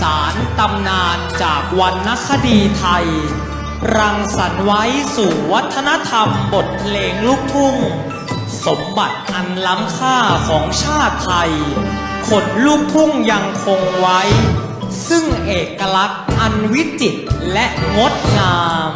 สารตำนานจากวรรณคดีไทย รังสรรค์ไว้สู่วัฒนธรรมบทเพลงลูกทุ่ง สมบัติอันล้ำค่าของชาติไทยคนลูกทุ่งยังคงไว้ ซึ่งเอกลักษณ์อันวิจิตรและงดงาม